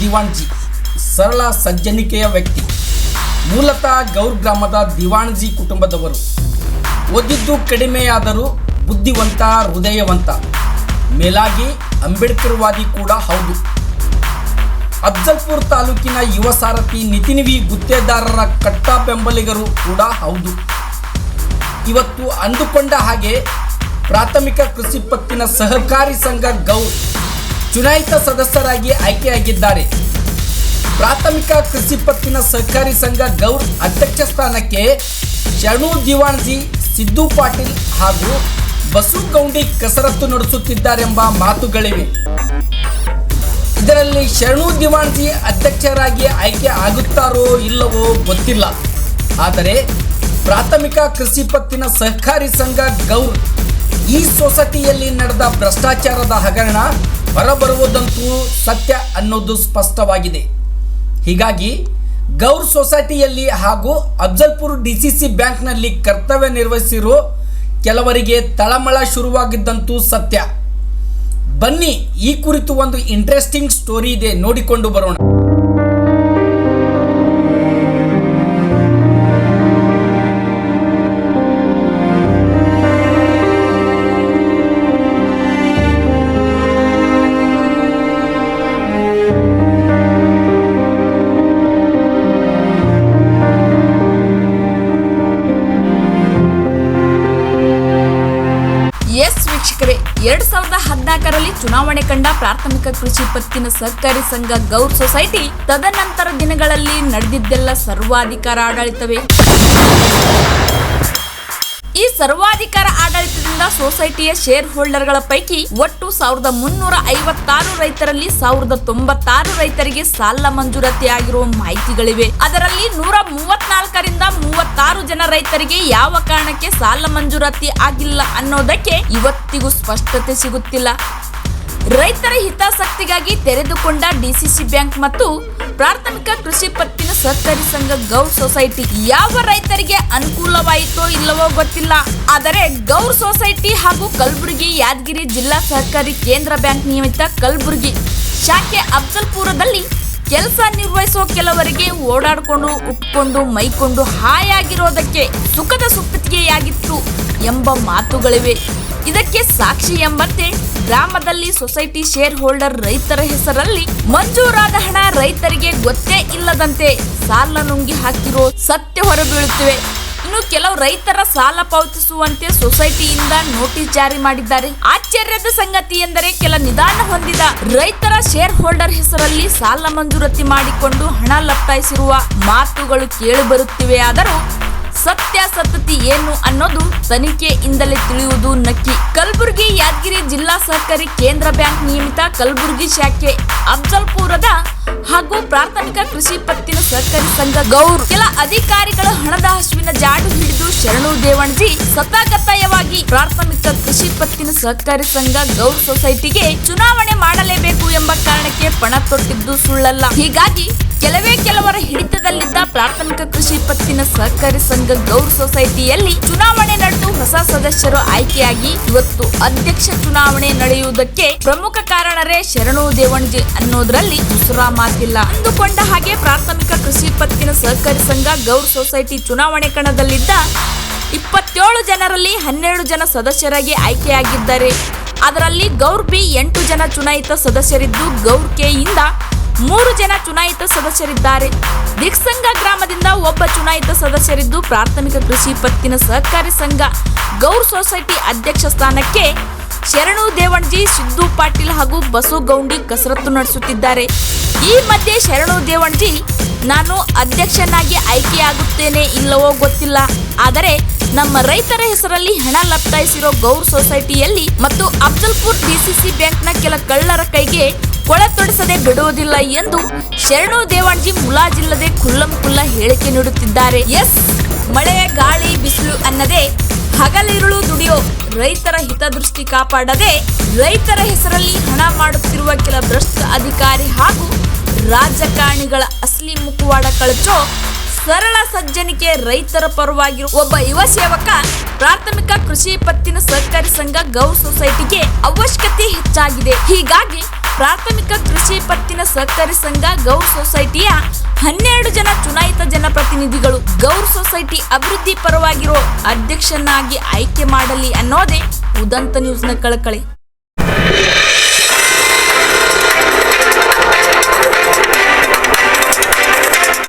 ದಿವಾಣ್ಜಿ ಸರಳ ಸಜ್ಜನಿಕೆಯ ವ್ಯಕ್ತಿ. ಮೂಲತಃ ಗೌರ್ ಗ್ರಾಮದ ದಿವಾಣ್ಜಿ ಕುಟುಂಬದವರು. ಓದಿದ್ದು ಕಡಿಮೆಯಾದರೂ ಬುದ್ಧಿವಂತ, ಹೃದಯವಂತ. ಮೇಲಾಗಿ ಅಂಬೇಡ್ಕರ್ವಾದಿ ಕೂಡ ಹೌದು. ಅಫ್ಜಲ್ಪುರ್ ತಾಲೂಕಿನ ಯುವ ಸಾರಥಿ ನಿತಿನ್ ವಿ. ಗುತ್ತೇದಾರರ ಕಟ್ಟ ಬೆಂಬಲಿಗರು ಕೂಡ ಹೌದು. ಇವತ್ತು ಅಂದುಕೊಂಡ ಹಾಗೆ ಪ್ರಾಥಮಿಕ ಕೃಷಿ ಪತ್ತಿನ ಸಹಕಾರಿ ಸಂಘ ಗೌರ್ ಚುನಾಯಿತ ಸದಸ್ಯರಾಗಿ ಆಯ್ಕೆಯಾಗಿದ್ದಾರೆ. ಪ್ರಾಥಮಿಕ ಕೃಷಿ ಪತ್ತಿನ ಸಹಕಾರಿ ಸಂಘ ಗೌರ್ ಅಧ್ಯಕ್ಷ ಸ್ಥಾನಕ್ಕೆ ಶರಣು ದಿವಾಣ್ಜಿ, ಸಿದ್ದು ಪಾಟೀಲ್ ಹಾಗೂ ಬಸು ಗೌಂಡಿ ಕಸರತ್ತು ನಡೆಸುತ್ತಿದ್ದಾರೆಂಬ ಮಾತುಗಳಿವೆ. ಇದರಲ್ಲಿ ಶರಣು ದಿವಾಣ್ಜಿ ಅಧ್ಯಕ್ಷರಾಗಿ ಆಯ್ಕೆ ಆಗುತ್ತಾರೋ ಇಲ್ಲವೋ ಗೊತ್ತಿಲ್ಲ. ಆದರೆ ಪ್ರಾಥಮಿಕ ಕೃಷಿ ಪತ್ತಿನ ಸಹಕಾರಿ ಸಂಘ ಗೌರ್ ಈ ಸೊಸೈಟಿಯಲ್ಲಿ ನಡೆದ ಭ್ರಷ್ಟಾಚಾರದ ಹಗರಣ ಹೊರಬರುವುದಂತೂ ಸತ್ಯ ಅನ್ನೋದು ಸ್ಪಷ್ಟವಾಗಿದೆ. ಹೀಗಾಗಿ, ಗೌರ್ ಸೊಸೈಟಿಯಲ್ಲಿ ಹಾಗೂ ಅಫ್ಜಲ್ಪುರ್ ಸಿ ಬ್ಯಾಂಕ್ನಲ್ಲಿ ಕರ್ತವ್ಯ ನಿರ್ವಹಿಸಿರೋ ಕೆಲವರಿಗೆ ತಳಮಳ ಶುರುವಾಗಿದ್ದಂತೂ ಸತ್ಯ. ಬನ್ನಿ, ಈ ಕುರಿತು ಒಂದು ಇಂಟ್ರೆಸ್ಟಿಂಗ್ ಸ್ಟೋರಿ ಇದೆ ನೋಡಿಕೊಂಡು ಬರೋಣ. ವೀಕ್ಷಕರೇ, ಎರಡ್ ಸಾವಿರದ ಹದಿನಾಲ್ಕರಲ್ಲಿ ಚುನಾವಣೆ ಕಂಡ ಪ್ರಾಥಮಿಕ ಕೃಷಿ ಪತ್ತಿನ ಸಹಕಾರಿ ಸಂಘ ಗೌರ್ ಸೊಸೈಟಿ ತದನಂತರ ದಿನಗಳಲ್ಲಿ ನಡೆದಿದ್ದೆಲ್ಲ ಸರ್ವಾಧಿಕಾರ ಆಡಳಿತವೇ? ಸರ್ವಾಧಿಕಾರ ಆಡಳಿತದಿಂದ ಸೊಸೈಟಿಯ ಶೇರ್ ಹೋಲ್ಡರ್ಗಳ ಪೈಕಿ ಒಟ್ಟು ಸಾವಿರದ ಮುನ್ನೂರ ಐವತ್ತಾರು ರೈತರಲ್ಲಿ ಸಾವಿರದ ತೊಂಬತ್ತಾರು ರೈತರಿಗೆ ಸಾಲ ಮಂಜೂರಾತಿ ಆಗಿರುವ ಮಾಹಿತಿಗಳಿವೆ. ಅದರಲ್ಲಿ ನೂರ ಮೂವತ್ನಾಲ್ಕರಿಂದ ಮೂವತ್ತಾರು ಜನ ರೈತರಿಗೆ ಯಾವ ಕಾರಣಕ್ಕೆ ಸಾಲ ಮಂಜೂರಾತಿ ಆಗಿಲ್ಲ ಅನ್ನೋದಕ್ಕೆ ಇವತ್ತಿಗೂ ಸ್ಪಷ್ಟತೆ ಸಿಗುತ್ತಿಲ್ಲ. ರೈತರ ಹಿತಾಸಕ್ತಿಗಾಗಿ ತೆರೆದುಕೊಂಡ ಡಿಸಿಸಿ ಬ್ಯಾಂಕ್ ಮತ್ತು ಪ್ರಾಥಮಿಕ ಕೃಷಿ ಪತ್ತಿನ ಸಹಕಾರಿ ಸಂಘ ಗೌರ್ ಸೊಸೈಟಿ. ಯಾವ ರೈತರಿಗೆ ಅನುಕೂಲವಾಯಿತೋ ಇಲ್ಲವೋ ಗೊತ್ತಿಲ್ಲ. ಆದರೆ ಗೌರ್ ಸೊಸೈಟಿ ಹಾಗೂ ಕಲಬುರಗಿ ಯಾದಗಿರಿ ಜಿಲ್ಲಾ ಸಹಕಾರಿ ಕೇಂದ್ರ ಬ್ಯಾಂಕ್ ನಿಯಮಿತ ಕಲಬುರಗಿ ಶಾಖೆ ಅಫ್ಜಲ್ಪುರದಲ್ಲಿ ಕೆಲಸ ನಿರ್ವಹಿಸೋ ಕೆಲವರಿಗೆ ಓಡಾಡಿಕೊಂಡು ಉಟ್ಕೊಂಡು ಮೈಕೊಂಡು ಹಾಯಾಗಿರೋದಕ್ಕೆ ಸುಖದ ಸುಪ್ಪತ್ತಿಗೆಯಾಗಿತ್ತು ಎಂಬ ಮಾತುಗಳಿವೆ. ಇದಕ್ಕೆ ಸಾಕ್ಷಿ ಎಂಬಂತೆ ಗ್ರಾಮದಲ್ಲಿ ಸೊಸೈಟಿ ಶೇರ್ ಹೋಲ್ಡರ್ ರೈತರ ಹೆಸರಲ್ಲಿ ಮಂಜೂರಾದ ಹಣ ರೈತರಿಗೆ ಗೊತ್ತೇ ಇಲ್ಲದಂತೆ ಸಾಲ ನುಂಗಿ ಹಾಕಿರೋ ಸತ್ಯ ಹೊರಬೀಳುತ್ತಿವೆ. ಇನ್ನು ಕೆಲವು ರೈತರ ಸಾಲ ಪಾವತಿಸುವಂತೆ ಸೊಸೈಟಿಯಿಂದ ನೋಟಿಸ್ ಜಾರಿ ಮಾಡಿದ್ದಾರೆ. ಆಶ್ಚರ್ಯದ ಸಂಗತಿ ಎಂದರೆ ಕೆಲ ನಿಧಾನ ಹೊಂದಿದ ರೈತರ ಶೇರ್ ಹೋಲ್ಡರ್ ಹೆಸರಲ್ಲಿ ಸಾಲ ಮಂಜೂರತಿ ಮಾಡಿಕೊಂಡು ಹಣ ಲಪ್ತಾಯಿಸಿರುವ ಮಾತುಗಳು ಕೇಳಿಬರುತ್ತಿವೆ ಆದರೂ ಸತ್ಯಾಸತ್ಯತೆ ಏನು ಅನ್ನೋದು ತನಿಖೆಯಿಂದಲೇ ತಿಳಿಯುವುದು ನಕ್ಕಿ. ಕಲಬುರಗಿ ಯಾದಗಿರಿ ಜಿಲ್ಲಾ ಸಹಕಾರಿ ಕೇಂದ್ರ ಬ್ಯಾಂಕ್ ನಿಯಮಿತ ಕಲಬುರಗಿ ಶಾಖೆ ಅಫ್ಜಲ್ಪುರದ ಹಾಗೂ ಪ್ರಾಥಮಿಕ ಕೃಷಿ ಪತ್ತಿನ ಸಹಕಾರಿ ಸಂಘ ಗೌರ್. ಕೆಲ ಅಧಿಕಾರಿಗಳ ಹಣದ ಹಸುವಿನ ಜಾಡು ಹಿಡಿದು ಶರಣು ದೇವಣ್ಜಿ ಸತಾಗತಾಯವಾಗಿ ಪ್ರಾಥಮಿಕ ಕೃಷಿ ಪತ್ತಿನ ಸಹಕಾರಿ ಸಂಘ ಗೌರ್ ಸೊಸೈಟಿಗೆ ಚುನಾವಣೆ ಮಾಡಲೇಬೇಕು ಎಂಬ ಪಣ ತೊಟ್ಟಿದ್ದು ಸುಳ್ಳಲ್ಲ. ಹೀಗಾಗಿ ಕೆಲವೇ ಕೆಲವರ ಹಿಡಿತದಲ್ಲಿದ್ದ ಪ್ರಾಥಮಿಕ ಕೃಷಿ ಪತ್ತಿನ ಸಹಕಾರಿ ಸಂಘ ಗೌರ್ ಸೊಸೈಟಿಯಲ್ಲಿ ಚುನಾವಣೆ ನಡೆದು ಹೊಸ ಸದಸ್ಯರು ಆಯ್ಕೆಯಾಗಿ ಇವತ್ತು ಅಧ್ಯಕ್ಷ ಚುನಾವಣೆ ನಡೆಯುವುದಕ್ಕೆ ಪ್ರಮುಖ ಕಾರಣರೇ ಶರಣು ದೇವಣ್ಜಿ ಅನ್ನೋದ್ರಲ್ಲಿ ಉಸುರಾ ಮಾತಿಲ್ಲ. ಅಂದುಕೊಂಡ ಹಾಗೆ ಪ್ರಾಥಮಿಕ ಕೃಷಿ ಪತ್ತಿನ ಸಹಕಾರಿ ಸಂಘ ಗೌರ್ ಸೊಸೈಟಿ ಚುನಾವಣೆ ಕಣದಲ್ಲಿದ್ದ ಇಪ್ಪತ್ತೇಳು ಜನರಲ್ಲಿ ಹನ್ನೆರಡು ಜನ ಸದಸ್ಯರಾಗಿ ಆಯ್ಕೆಯಾಗಿದ್ದಾರೆ. ಅದರಲ್ಲಿ ಗೌರ್ ಬಿ ಎಂಟು ಜನ ಚುನಾಯಿತ ಸದಸ್ಯರಿದ್ದು ಗೌರ್ ಕೆ ಇಂದ ಮೂರು ಜನ ಚುನಾಯಿತ ಸದಸ್ಯರಿದ್ದಾರೆ. ದಿಕ್ಸಂಗ ಗ್ರಾಮದಿಂದ ಒಬ್ಬ ಚುನಾಯಿತ ಸದಸ್ಯರಿದ್ದು ಪ್ರಾಥಮಿಕ ಕೃಷಿ ಪತ್ತಿನ ಸಹಕಾರಿ ಸಂಘ. ಗೌರ್ ಸೊಸೈಟಿ ಅಧ್ಯಕ್ಷ ಸ್ಥಾನಕ್ಕೆ ಶರಣು ದೇವಣ್ಜಿ, ಸಿದ್ದು ಪಾಟೀಲ್ ಹಾಗೂ ಬಸು ಗೌಂಡಿ ಕಸರತ್ತು ನಡೆಸುತ್ತಿದ್ದಾರೆ. ಈ ಮಧ್ಯೆ ಶರಣು ದೇವಣ್ಜಿ ನಾನು ಅಧ್ಯಕ್ಷನಾಗಿ ಆಯ್ಕೆಯಾಗುತ್ತೇನೆ ಇಲ್ಲವೋ ಗೊತ್ತಿಲ್ಲ. ಆದರೆ ನಮ್ಮ ರೈತರ ಹೆಸರಲ್ಲಿ ಹಣ ಲಪ್ತಾಯಿಸಿರೋ ಗೌರ್ ಸೊಸೈಟಿಯಲ್ಲಿ ಮತ್ತು ಅಫ್ಜಲ್ಪುರ್ ಡಿಸಿಸಿ ಬ್ಯಾಂಕ್ನ ಕೆಲ ಕಳ್ಳರ ಕೈಗೆ ಕೊಳ ತೊಡಿಸದೆ ಬಿಡುವುದಿಲ್ಲ ಎಂದು ಶರಣು ದೇವಾಣ್ಜಿ ಮುಲಾಜಿಲ್ಲದೆ ಕುಲ್ಲಂ ಕುಲ್ಲ ಹೇಳಿಕೆ ನೀಡುತ್ತಿದ್ದಾರೆ. ಎಸ್, ಮಳೆ, ಗಾಳಿ, ಬಿಸಿಲು ಅನ್ನದೇ ಹಗಲಿರುಳು ದುಡಿಯೋ ರೈತರ ಹಿತದೃಷ್ಟಿ ಕಾಪಾಡದೆ ರೈತರ ಹೆಸರಲ್ಲಿ ಹಣ ಮಾಡುತ್ತಿರುವ ಕೆಲ ಭ್ರಷ್ಟ ಅಧಿಕಾರಿ ಹಾಗೂ ರಾಜಕಾರಣಿಗಳ ಅಸಲಿ ಮುಖವಾಡ ಕಳಚೋ ಸರಳ ಸಜ್ಜನಿಕೆ ರೈತರ ಪರವಾಗಿರುವ ಒಬ್ಬ ಯುವ ಸೇವಕ ಪ್ರಾಥಮಿಕ ಕೃಷಿ ಪತ್ತಿನ ಸಹಕಾರಿ ಸಂಘ ಗೌ ಸೊಸೈಟಿಗೆ ಅವಶ್ಯಕತೆ ಹೆಚ್ಚಾಗಿದೆ. ಹೀಗಾಗಿ ಪ್ರಾಥಮಿಕ ಕೃಷಿ ಪತ್ತಿನ ಸಹಕಾರಿ ಸಂಘ ಗೌರ್ ಸೊಸೈಟಿಯ ಹನ್ನೆರಡು ಜನ ಚುನಾಯಿತ ಜನಪ್ರತಿನಿಧಿಗಳು ಗೌರ್ ಸೊಸೈಟಿ ಅಭಿವೃದ್ಧಿ ಪರವಾಗಿರೋ ಅಧ್ಯಕ್ಷನಾಗಿ ಆಯ್ಕೆ ಮಾಡಲಿ ಅನ್ನೋದೇ ಉದಂತ ನ್ಯೂಸ್ನ ಕಳಕಳಿ.